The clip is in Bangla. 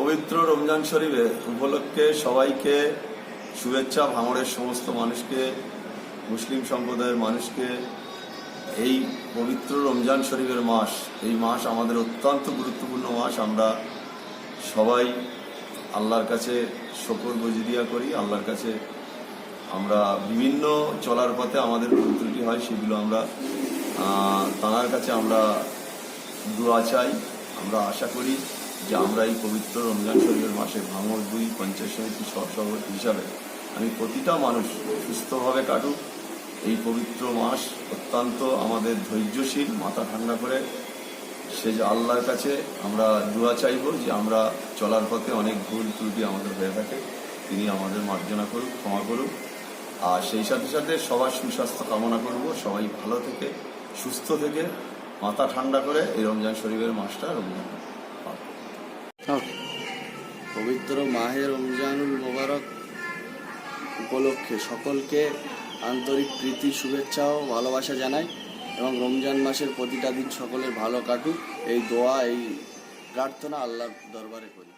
পবিত্র রমজান শরীফে উপলক্ষে সবাইকে শুভেচ্ছা, ভাঙড়ের সমস্ত মানুষকে, মুসলিম সম্প্রদায়ের মানুষকে। এই পবিত্র রমজান শরীফের মাস, এই মাস আমাদের অত্যন্ত গুরুত্বপূর্ণ মাস। আমরা সবাই আল্লাহর কাছে শকর বজিরিয়া করি, আল্লাহর কাছে আমরা বিভিন্ন চলার পথে আমাদের ত্রুটি হয়, সেগুলো আমরা তাঁর কাছে আমরা দোয়া চাই, আমরা আশা করি। যে আমরা এই পবিত্র রমজান শরীফের মাসে ভাঙর দুই পঞ্চায়েত সমিতি সহসভাপতি হিসাবে আমি প্রতিটা মানুষ সুস্থভাবে কাটুক। এই পবিত্র মাস অত্যন্ত আমাদের ধৈর্যশীল, মাথা ঠান্ডা করে সে যে আল্লাহর কাছে আমরা দোয়া চাইব যে আমরা চলার পথে অনেক ভুল ত্রুটি আমাদের হয়ে থাকে। তিনি আমাদের মার্জনা করুক, ক্ষমা করুক। আর সেই সাথে সাথে সবার সুস্বাস্থ্য কামনা করব। সবাই ভালো থেকে, সুস্থ থেকে, মাথা ঠান্ডা করে এই রমজান শরীফের মাসটা রমজান। পবিত্র মাহে রমজানুল মোবারক উপলক্ষে সকলকে আন্তরিক প্রীতি, শুভেচ্ছা ও ভালোবাসা জানাই এবং রমজান মাসের প্রতিটা দিন সকলের ভালো কাটুক। এই দোয়া, এই প্রার্থনা আল্লাহর দরবারে করি।